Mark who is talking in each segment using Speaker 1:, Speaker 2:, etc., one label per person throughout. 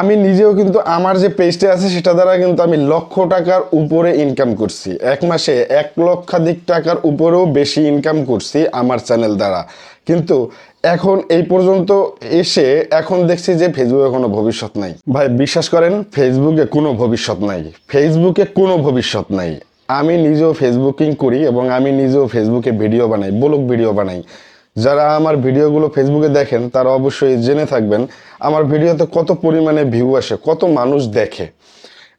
Speaker 1: আমি নিজেও কিন্তু আমার যে পেজটা আছে, সেটা দ্বারা কিন্তু আমি লক্ষ টাকার উপরে ইনকাম করছি। এক মাসে এক লক্ষাধিক টাকার উপরেও বেশি ইনকাম করছি আমার চ্যানেল দ্বারা। কিন্তু এখন এই পর্যন্ত এসে এখন দেখছি যে ফেসবুকে কোনো ভবিষ্যৎ নাই। ভাই, বিশ্বাস করেন ফেসবুকে কোনো ভবিষ্যৎ নাই। ফেসবুকে কোনো ভবিষ্যৎ নাই। আমি নিজেও ফেসবুকিং করি এবং আমি নিজেও ফেসবুকে ভিডিও বানাই ব্লগ ভিডিও বানাই। যারা আমার ভিডিওগুলো ফেসবুকে দেখেন, তারা অবশ্যই জেনে থাকবেন আমার ভিডিওতে কত পরিমাণে ভিউ আসে, কত মানুষ দেখে।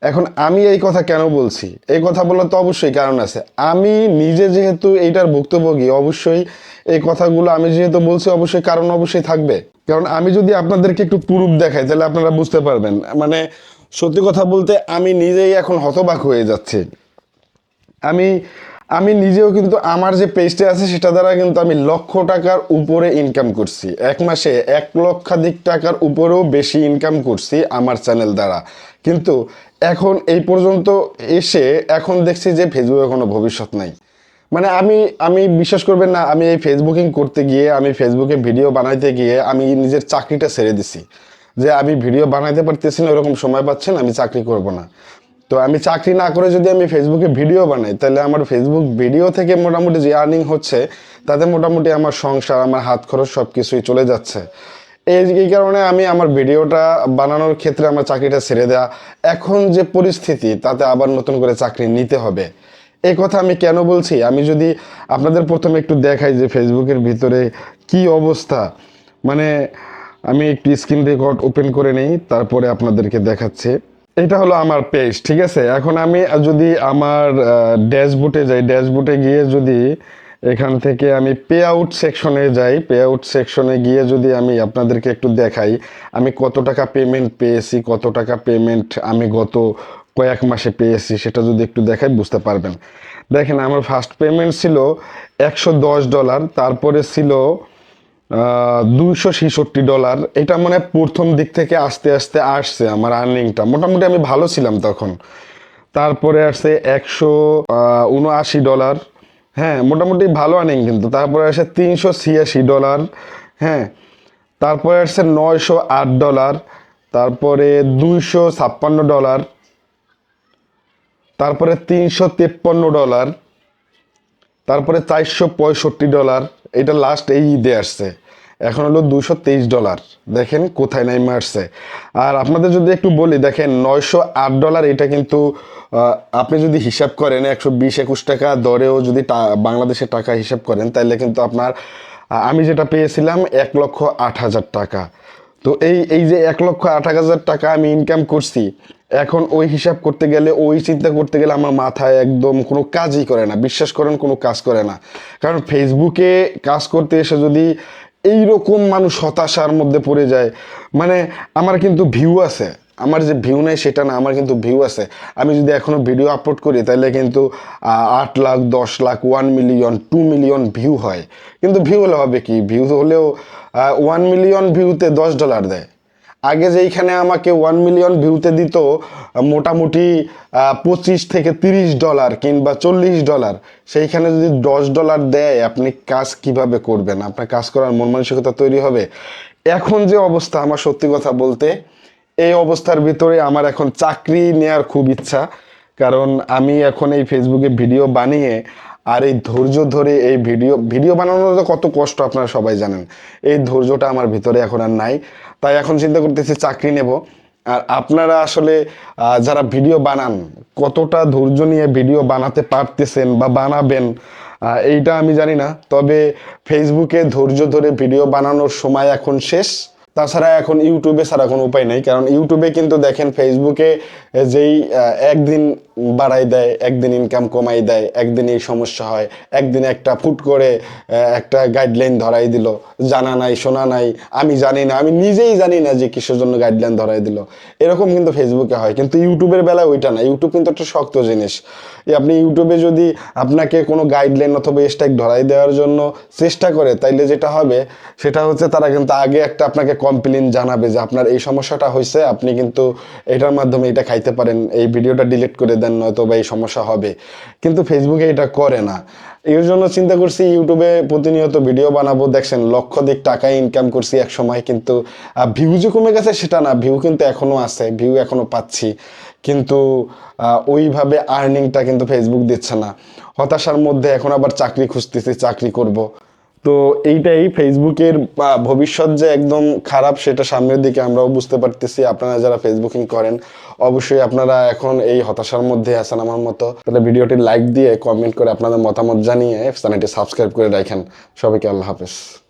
Speaker 1: এখন আমি এই কথা কেন বলছি? এই কথা বলার তো অবশ্যই কারণ আছে। আমি নিজে যেহেতু এইটার ভুক্তভোগী, অবশ্যই এই কথাগুলো আমি যেহেতু বলছি, অবশ্যই কারণ অবশ্যই থাকবে। কারণ আমি যদি আপনাদেরকে একটু প্রুফ দেখাই, তাহলে আপনারা বুঝতে পারবেন। মানে সত্যি কথা বলতে, আমি নিজেই এখন হতবাক হয়ে যাচ্ছি। আমি আমি নিজেও কিন্তু আমার যে পেজটা আছে সেটা দ্বারা কিন্তু আমি লক্ষ টাকার উপরে ইনকাম করছি। এক মাসে এক লক্ষাধিক টাকার উপরেও বেশি ইনকাম করছি আমার চ্যানেল দ্বারা। কিন্তু এখন এই পর্যন্ত এসে এখন দেখছি যে ফেসবুকে কোনো ভবিষ্যৎ নাই। মানে আমি আমি বিশ্বাস করবেন না, আমি এই ফেসবুকিং করতে গিয়ে, আমি ফেসবুকে ভিডিও বানাইতে গিয়ে আমি নিজের চাকরিটা ছেড়ে দিছি। যে আমি ভিডিও বানাইতে পারতেছি না এরকম সময় পাচ্ছেন, আমি চাকরি করব না। তো আমি চাকরি না করে যদি আমি ফেসবুকে ভিডিও বানাই, তাহলে আমার ফেসবুক ভিডিও থেকে মোটামুটি যে আর্নিং হচ্ছে, তাতে মোটামুটি আমার সংসার, আমার হাত খরচ সব কিছুই চলে যাচ্ছে। এই কারণে আমি আমার ভিডিওটা বানানোর ক্ষেত্রে আমার চাকরিটা ছেড়ে দেওয়া এখন যে পরিস্থিতি, তাতে আবার নতুন করে চাকরি নিতে হবে। এই কথা আমি কেন বলছি? আমি যদি আপনাদের প্রথমে একটু দেখাই যে ফেসবুকের ভিতরে কি অবস্থা। মানে আমি একটু স্ক্রিন রেকর্ড ওপেন করে নেই, তারপরে আপনাদেরকে দেখাচ্ছি। এটা হলো আমার পেজ ঠিক আছে? এখন আমি যদি আমার ড্যাশবোর্ডে যাই ড্যাশবোর্ডে গিয়ে যদি এখান থেকে আমি পে আউট সেকশনে যাই পে আউট সেকশনে গিয়ে যদি আমি আপনাদেরকে একটু দেখাই, আমি কত টাকা পেমেন্ট পেয়েছি, কত টাকা পেমেন্ট আমি গত কয়েক মাসে পেয়েছি, সেটা যদি একটু দেখাই, বুঝতে পারবেন। দেখেন, আমার ফার্স্ট পেমেন্ট ছিল একশো দশ ডলার তারপরে ছিল দুইশো ছেষট্টি ডলার। এটা মানে প্রথম দিক থেকে আস্তে আস্তে আসছে আমার আর্নিংটা মোটামুটি আমি ভালো ছিলাম তখন। তারপরে আসছে একশো উনআশি ডলার। হ্যাঁ মোটামুটি ভালো আর্নিং কিন্তু। তারপরে আসে তিনশো ছিয়াশি ডলার। হ্যাঁ তারপরে আসছে নয়শো আট ডলার। তারপরে দুইশো ছাপ্পান্ন ডলার। তারপরে তিনশো তেপ্পান্ন ডলার। তারপরে চারশো পঁয়ষট্টি ডলার। এটা লাস্ট এই ঈদে আসছে। এখন হলো দুশো তেইশ ডলার। দেখেন কোথায় নাই আসছে। আর আপনাদের যদি একটু বলি, দেখেন নয়শো আট ডলার, এটা কিন্তু আপনি যদি হিসাব করেন একশো বিশ, একুশ টাকা দরেও যদি বাংলাদেশের টাকা হিসাব করেন তাহলে কিন্তু আপনার আমি যেটা পেয়েছিলাম এক লক্ষ আট হাজার টাকা। তো এই এই যে এক লক্ষ আট হাজার টাকা আমি ইনকাম করছি, এখন ওই হিসাব করতে গেলে, ওই চিন্তা করতে গেলে আমার মাথায় একদম কোনো কাজই করে না। বিশ্বাস করেন কোনো কাজ করে না। কারণ ফেসবুকে কাজ করতে এসে যদি এই রকম মানুষ হতাশার মধ্যে পড়ে যায়। মানে আমার কিন্তু ভিউ আছে। আমার যে ভিউ নেই, সেটা না, আমার কিন্তু ভিউ আছে। আমি যদি এখনও ভিডিও আপলোড করি, তাহলে কিন্তু আট লাখ, দশ lakh one million two million view হয়। কিন্তু ভিউ হলে হবে কি? ভিউ হলেও ওয়ান মিলিয়ন ভিউতে দশ ডলার দেয়। আগে যেইখানে আমাকে ওয়ান মিলিয়ন ভিউতে দিত, মোটামুটি পঁচিশ থেকে তিরিশ ডলার কিংবা চল্লিশ ডলার সেইখানে যদি দশ ডলার দেয়, আপনি কাজ কীভাবে করবেন? আপনার কাজ করার মন মানসিকতা তৈরি হবে। এখন যে অবস্থা, আমার সত্যি কথা বলতে, এই অবস্থার ভিতরে আমার এখন চাকরি নেওয়ার খুব ইচ্ছা। কারণ আমি এখন এই ফেসবুকে ভিডিও বানিয়ে আর এই ধৈর্য ধরে এই ভিডিও ভিডিও বানানোর তো কত কষ্ট আপনারা সবাই জানেন। এই ধৈর্যটা আমার ভিতরে এখন আর নাই। তাই এখন চিন্তা করতেছি চাকরি নেব। আর আপনারা আসলে যারা ভিডিও বানান, কতটা ধৈর্য নিয়ে ভিডিও বানাতে পারতেছেন বা বানাবেন এইটা আমি জানি না। তবে ফেসবুকে ধৈর্য ধরে ভিডিও বানানোর সময় এখন শেষ। তাছাড়া এখন ইউটিউবে ছাড়া কোনো উপায় নেই, কারণ ইউটিউবে কিন্তু দেখেন ফেসবুকে যেই একদিন বাড়াই দেয়, একদিন ইনকাম কমাই দেয়, একদিন এই সমস্যা হয়, একদিন একটা ফুট করে একটা গাইডলাইন ধরাই দিল, জানা নাই, শোনা নাই, আমি জানি না, আমি নিজেই জানি না যে কিসের জন্য গাইডলাইন ধরাই দিল। এরকম কিন্তু ফেসবুকে হয়, কিন্তু ইউটিউবের বেলায় ওইটা না, ইউটিউব কিন্তু একটা শক্ত জিনিস। আপনি ইউটিউবে যদি আপনাকে কোনো গাইডলাইন অথবা স্ট্যাক ধরাই দেওয়ার জন্য চেষ্টা করে, তাইলে যেটা হবে, সেটা হচ্ছে তারা কিন্তু আগে একটা আপনাকে কমপ্লেন জানাবে যে আপনার এই সমস্যাটা হয়েছে, আপনি কিন্তু এটার মাধ্যমে এটা খাইতে পারেন, এই ভিডিওটা ডিলিট করে দেন নয়তো বা এই সমস্যা হবে। কিন্তু ফেসবুকে এটা করে না। এর জন্য চিন্তা করছি ইউটিউবে প্রতিনিয়ত ভিডিও বানাবো, দেখছেন লক্ষ দিক টাকা ইনকাম করছি এক সময়, কিন্তু ভিউ যে কমে গেছে সেটা না ভিউ কিন্তু এখনও আছে ভিউ এখনও পাচ্ছি। কিন্তু ওইভাবে আর্নিংটা কিন্তু ফেসবুক দিচ্ছে না। হতাশার মধ্যে এখন আবার চাকরি খুঁজতেছি, চাকরি করব। তো এইটাই ফেসবুকের ভবিষ্যৎ যে একদম খারাপ সেটা সামনের দিকে আমরাও বুঝতে পারতেছি। আপনারা যারা ফেসবুকিং করেন, অবশ্যই আপনারা এখন এই হতাশার মধ্যে আছেন আমার মতো। তাহলে ভিডিওটি লাইক দিয়ে কমেন্ট করে আপনাদের মতামত জানিয়ে চ্যানেলটি সাবস্ক্রাইব করে রাখেন। সবাইকে আল্লাহ হাফেজ।